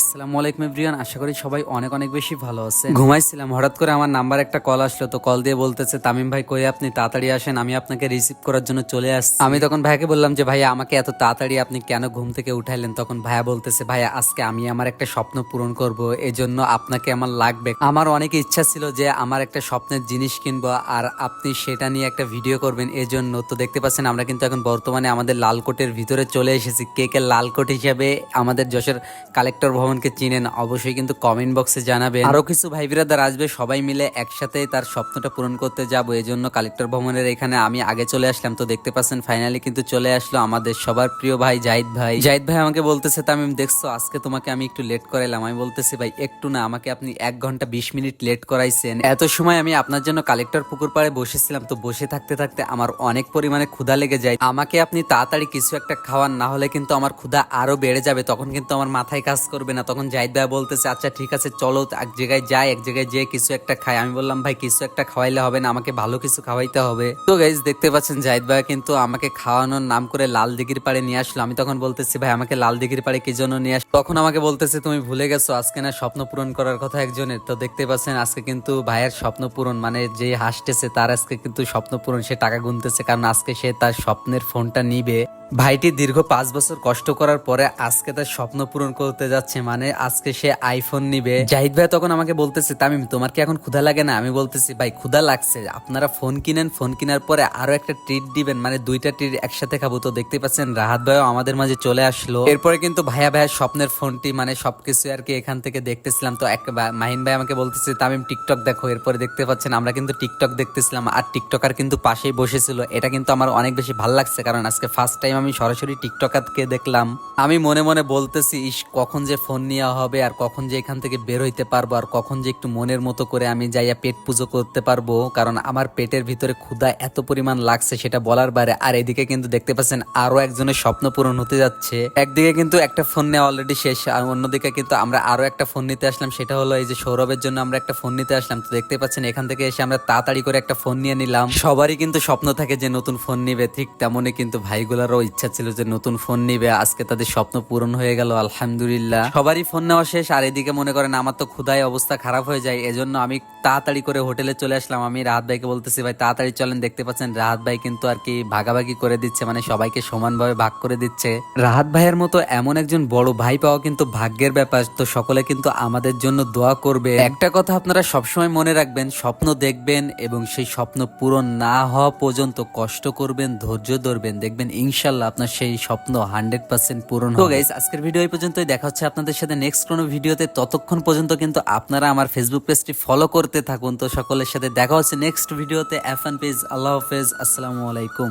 আসসালামু আলাইকুম এভরিওয়ান, আশা করি সবাই অনেক অনেক বেশি ভালো ঘুমাইছিলাম, হঠাৎ করে আমার নাম্বার একটা কল আসলো, তো কল দিয়ে বলতেছে, তামিম ভাই, কই আপনি? তাড়াতাড়ি আসেন, আমি আপনাকে রিসিভ করার জন্য চলে আসছি। আমি তখন ভাইয়াকে বললাম যে আমাকে এত তাড়াতাড়ি আপনি কেন ঘুম থেকে উঠাইলেন? তখন ভাইয়া বলতেছে আজকে আমি আমার একটা স্বপ্ন পূরণ করব, এজন্য আপনাকে আমার লাগবে। আমার অনেক ইচ্ছা ছিল যে, আমার একটা স্বপ্নের জিনিস কিনবো, আর আপনি সেটা নিয়ে একটা ভিডিও করবেন, এজন্য তো দেখতে পাচ্ছেন, আমরা কিন্তু এখন বর্তমানে আমাদের লালকোটের ভিতরে চলে এসেছি। কে কে লালকোট হিসেবে আমাদের যশোর কালেক্টর ভবনকে চিনেন, অবশ্যই কিন্তু কমেন্ট বক্সে জানাবেন। আরও কিছু ভাই বিরাদার আসবে, সবাই মিলে একসাথে তার স্বপ্নটা পূরণ করতে যাব। এজন্য কালেক্টর ভবনের এখানে আমি আগে চলে আসলাম। তো দেখতে পাচ্ছেন ফাইনালি কিন্তু চলে আসলো আমাদের সবার প্রিয় ভাই জাহিদ ভাই। জাহিদ ভাই আমাকে বলতেছে, তামিম, দেখছ, আজকে তোমাকে আমি একটু লেট করাইলাম। আমি বলতেছি, ভাই, একটু না, আমাকে আপনি এক ঘণ্টা বিশ মিনিট লেট করাইছেন। এত সময় আমি আপনার জন্য কালেক্টর পুকুর পাড়ে বসেছিলাম। তো বসে থাকতে থাকতে আমার অনেক পরিমাণে ক্ষুধা লেগে যায়। আমাকে আপনি তাড়াতাড়ি কিছু একটা খাওয়ান, না হলে কিন্তু আমার ক্ষুধা আরও বেড়ে যাবে। তখন কিন্তু আমার মাথায় কাজ করবে না। তখন জাহিদ ভাই বলতেছে আচ্ছা ঠিক আছে, চলো, এক জায়গায় যাই, এক জায়গায় যেয়ে কিছু একটা খাই। আমি বললাম, ভাই, কিছু একটা খাওয়াইলে হবে না, আমাকে ভালো কিছু খাওয়াইতে হবে। তো গাইজ দেখতে পাচ্ছেন জাহিদ ভাই কিন্তু আমাকে খাওয়ানোর নাম করে লাল দিঘির পাড়ে নিয়ে আসলো। আমি তখন বলতেছি, ভাই, আমাকে লাল দিঘির পাড়ে কি জন্য নিয়ে আস তখন আমাকে বলতেছে, তুমি ভুলে গেছো, আজকে না স্বপ্ন পূরণ করার কথা একজনের। তো দেখতে পাচ্ছেন, আজকে কিন্তু ভাইয়ের স্বপ্ন পূরণ মানে যে হাসতেছে, তার আজকে কিন্তু স্বপ্ন পূরণ, সে টাকা গুনতেছে, কারণ আজকে সে তার স্বপ্নের ফোনটা নিবে। ভাইটি দীর্ঘ পাঁচ বছর কষ্ট করার পরে আজকে তার স্বপ্ন পূরণ করতে যাচ্ছে মানে আজকে সে আইফোন নিবে। জাহিদ ভাই তখন আমাকে বলতেছে, তামিম, তোমার কি এখন ক্ষুধা লাগে না? আমি বলতেছি, ভাই, ক্ষুধা লাগছে। আপনারা ফোন কিনেন ফোন কেনার পরে আরও একটা ট্রিট দিবেন মানে দুইটা ট্রিট একসাথে খাব। তো দেখতে পাচ্ছেন, রাহাত ভাইও আমাদের মাঝে চলে আসলো। এরপরে কিন্তু ভাইয়া ভাইয়ের স্বপ্নের ফোনটি মানে সবকিছু আর কি এখান থেকে দেখতেছিলাম। তো এক মাহিন ভাই আমাকে বলতেছে, তামিম টিকটক দেখো। এরপরে দেখতে পাচ্ছেন, আমরা কিন্তু টিকটক দেখতেছিলাম, আর টিকটকার কিন্তু পাশেই বসেছিল। এটা কিন্তু আমার অনেক বেশি ভালো লাগছে, কারণ আজকে ফার্স্ট টাইম আমি সরাসরি টিকটকাতকে দেখলাম। আমি মনে মনে বলতেছি, ইস, কখন যে ফোন নেওয়া হবে আর কখন যে এখান থেকে বের হইতে পারব আর কখন যে একটু মনের মতো করে আমি যাইয়া পেট পুজো করতে পারব। কারণ আমার পেটের ভিতরে ক্ষুধা এত পরিমাণ লাগছে সেটা বলার বাইরে আর এদিকে কিন্তু দেখতে পাচ্ছেন আরও একজনের স্বপ্ন পূরণ হতে যাচ্ছে। একদিকে কিন্তু একটা ফোন নেওয়া অলরেডি শেষ, আর অন্যদিকে কিন্তু আমরা আরও একটা ফোন নিতে আসলাম। সেটা হলো এই যে সৌরভের জন্য আমরা একটা ফোন নিতে আসলাম। তো দেখতে পাচ্ছেন এখান থেকে এসে আমরা তাড়াতাড়ি করে একটা ফোন নিয়ে নিলাম। সবারই কিন্তু স্বপ্ন থাকে যে নতুন ফোন নিবে। ঠিক তেমনই কিন্তু ভাইগুলারও ইচ্ছা ছিল যে নতুন ফোন নিবে, আজকে তাদের স্বপ্ন পূরণ হয়ে গেল, আলহামদুলিল্লাহ। সবারই ফোন নেওয়া শেষ, আর এদিকে মনে করেন আমার তো ক্ষুধায় অবস্থা খারাপ হয়ে যায়, এজন্য আমি তাড়াতাড়ি করে হোটেলে চলে আসলাম। আমি রাহাত ভাইকে বলতেছি, ভাই, তাড়াতাড়ি চলেন, দেখতে পাচ্ছেন, রাহাত ভাই কিন্তু আর কি ভাগাভাগি করে দিচ্ছে মানে সবাইকে সমানভাবে ভাগ করে দিচ্ছে। রাহাত ভাইয়ের মতো এমন একজন বড় ভাই পাওয়া কিন্তু ভাগ্যের ব্যাপার, তো সকলে কিন্তু আমাদের জন্য দোয়া করবে। একটা কথা আপনারা সবসময় মনে রাখবেন, স্বপ্ন দেখবেন এবং সেই স্বপ্ন পূরণ না হওয়া পর্যন্ত কষ্ট করবেন, ধৈর্য ধরবেন, দেখবেন ইনশাল্লাহ আপনার সেই স্বপ্ন হান্ড্রেড পার্সেন্ট পূরণ তো গাইস আজকের ভিডিও এই পর্যন্তই। দেখা হচ্ছে আপনাদের সাথে নেক্সট কোনো ভিডিওতে ততক্ষণ পর্যন্ত কিন্তু আপনারা আমার ফেসবুক পেজটি ফলো করতে থাকুন। তো সকলের সাথে দেখা হচ্ছে নেক্সট ভিডিওতে এফ এন পেজ আল্লাহ হাফেজ। আসসালামু আলাইকুম।